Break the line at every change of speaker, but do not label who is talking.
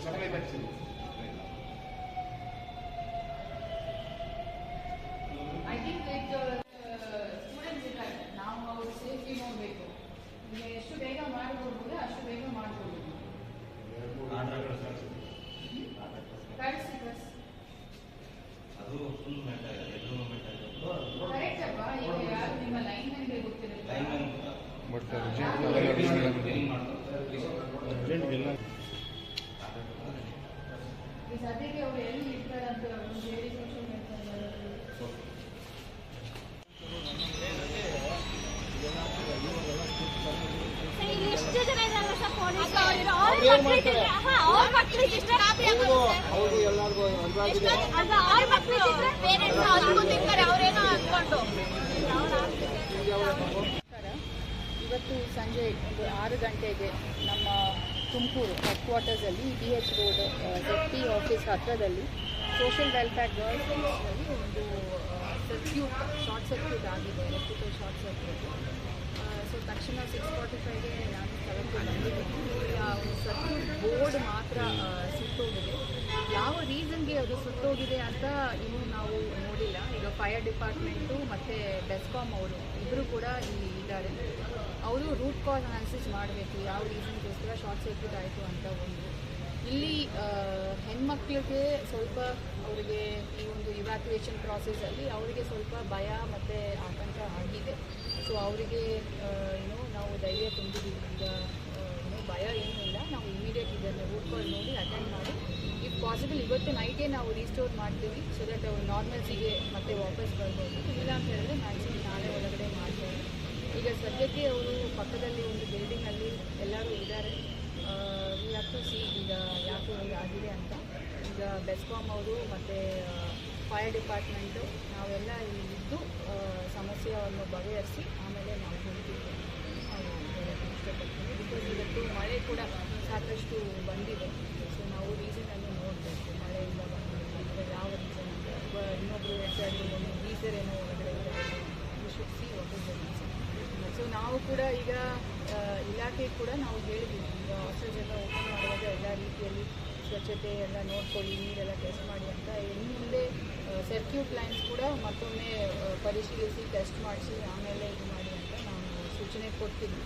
Urgent ಇರೋದು
I think like students ಇದ್ದಾರೆ ನಾವು ಅವ್ರ ಸೇಫ್ಟಿ ನೋಡಬೇಕು ಈಗ ಎಷ್ಟು ಬೇಗ ಮಾಡ್ಕೊಡ್ಬೋದು ಅಷ್ಟು ಬೇಗ ಮಾಡ್ಕೊಡ್ಬೋದು ಕಳಿಸಿ ಕಳಿಸಿ ಕರೆಕ್ಟ್ ಅಲ್ವಾ ಈಗ ಯಾರು ನಿಮ್ಮ ಲೈನ್ ಮ್ಯಾನ್ಗೆ ಗೊತ್ತಿರುತ್ತೆ
ಬಟ್
ಈ ಸದ್ಯಕ್ಕೆ ಅವ್ರು ಅಂತ
ಎಷ್ಟು ಜನ ಸರ್ ಪೊಲೀಸ್ ಅವ್ರ ಅವರೇನೋ
ಇವತ್ತು ಸಂಜೆ ಆರು ಗಂಟೆಗೆ ನಮ್ಮ ತುಮಕೂರು ಹೆಡ್ ಕ್ವಾರ್ಟರ್ಸಲ್ಲಿ B H road F P office ಹತ್ತಿರದಲ್ಲಿ ಸೋಷಿಯಲ್ ವೆಲ್ಫೇರ್ ಗರ್ಲ್ಸ್ ಹೌಸ್ನಲ್ಲಿ ಒಂದು ಸರ್ಕ್ಯೂಟ್ ಶಾರ್ಟ್ ಸರ್ಕ್ಯೂಟ್ ಆಗಿದೆ ಎಲೆಕ್ಟ್ರಿಕಲ್ ಶಾರ್ಟ್ ಸರ್ಕ್ಯೂಟ್ ಸೊ ತಕ್ಷಣ ಸಿಕ್ಸ್ ಫಾರ್ಟಿ ಫೈವ್ಗೆ ನಾನು ಸ್ಥಳಕ್ಕೆ ಬಂದಿದ್ದೀನಿ. ಆ ಸರ್ಕ್ಯೂಟ್ ಬೋರ್ಡ್ ಮಾತ್ರ ಸುಟ್ಟೋಗಿದೆ ಯಾವ ರೀಸನ್ಗೆ ಅದು ಸುಟ್ಟೋಗಿದೆ ಅಂತ ಇನ್ನೂ ನಾವು ನೋಡಿಲ್ಲ. ಈಗ ಫೈರ್ ಡಿಪಾರ್ಟ್ಮೆಂಟು ಮತ್ತು ಬೆಸ್ಕಾಮ್ ಅವರು ಇಬ್ಬರು ಕೂಡ ಈ ಅವರು ರೂಟ್ ಕಾಸ್ ಅನಾಲಿಸಿಸ್ ಮಾಡಬೇಕು, ಯಾವ ರೀಸನ್ಗೋಸ್ಕರ ಶಾರ್ಟ್ ಸರ್ಕ್ಯೂಟ್ ಆಯಿತು ಅಂತ ಒಂದು. ಇಲ್ಲಿ ಹೆಣ್ಮಕ್ಳಿಗೆ ಸ್ವಲ್ಪ ಅವರಿಗೆ ಈ ಒಂದು ಇವ್ಯಾಕ್ಯುಯೇಷನ್ ಪ್ರಾಸೆಸಲ್ಲಿ ಅವರಿಗೆ ಸ್ವಲ್ಪ ಭಯ ಮತ್ತು ಆತಂಕ ಆಗಿದೆ. ಸೊ ಅವರಿಗೆ ಏನು, ನಾವು ಧೈರ್ಯ ತುಂಬಿದ್ದೀವಿ. ಏನು ಭಯ ಏನೂ ಇಲ್ಲ. ನಾವು ಇಮಿಡಿಯೇಟ್ ಇದನ್ನು ರೂಟ್ ಕಾಲ್ ನೋಡಿ ಅಟೆಂಡ್ ಮಾಡಿ. ಇಫ್ ಪಾಸಿಬಲ್ ಇವತ್ತು ನೈಟೇ ನಾವು ರೀಸ್ಟೋರ್ ಮಾಡ್ತೀವಿ ಸೊ ದಟ್ ಅವ್ರು ನಾರ್ಮಲ್ಸಿಗೆ ಮತ್ತೆ ವಾಪಸ್ ಬರ್ಬೋದು. ಇಲ್ಲ ಅಂತ ಹೇಳಿದ್ರೆ ಮ್ಯಾಕ್ಸಿಮಮ್ ನಾಳೆ ಮಾಡ್ತಾರೆ ಈಗ ಸದ್ಯಕ್ಕೆ ಅವರು ಪಕ್ಕದಲ್ಲಿ ಒಂದು ಬಿಲ್ಡಿಂಗಲ್ಲಿ ಎಲ್ಲರೂ ಇದ್ದಾರೆ. ಟು ಸಿ, ಈಗ ಯಾಕೆ ಆಗಿದೆ ಅಂತ. ಈಗ ಬೆಸ್ಕಾಮ್ ಅವರು ಮತ್ತು ಫೈರ್ ಡಿಪಾರ್ಟ್ಮೆಂಟು ನಾವೆಲ್ಲ ಇದ್ದು ಸಮಸ್ಯೆಯನ್ನು ಬಗೆಹರಿಸಿ ಆಮೇಲೆ ನಾವು ಹೋಗ್ತೀವಿ. ಬಿಕಾಸ್ ಇವತ್ತು ಮಳೆ ಕೂಡ ಸಾಕಷ್ಟು ಬಂದಿದೆ. ಸೊ ನಾವು ರೀಸನನ್ನು ನಾವು ಕೂಡ ಈಗ ಇಲಾಖೆ ಕೂಡ ನಾವು ಹೇಳಿದ್ದೀವಿ. ಈಗ ಹಾಸ್ಟೆಲ್ಸ್ ಎಲ್ಲ ಓಪನ್ ಮಾಡುವಾಗ ಎಲ್ಲ ರೀತಿಯಲ್ಲಿ ಸ್ವಚ್ಛತೆ ಎಲ್ಲ ನೋಡ್ಕೊಳ್ಳಿ, ನೀರೆಲ್ಲ ಟೆಸ್ಟ್ ಮಾಡಿ ಅಂತ. ಇನ್ನು ಮುಂದೆ ಸರ್ಕ್ಯೂಟ್ ಲೈನ್ಸ್ ಕೂಡ ಮತ್ತೊಮ್ಮೆ ಪರಿಶೀಲಿಸಿ ಟೆಸ್ಟ್ ಮಾಡಿಸಿ, ಆಮೇಲೆ ಇದು ಮಾಡಿ ಅಂತ ನಾವು ಸೂಚನೆ ಕೊಡ್ತೀವಿ.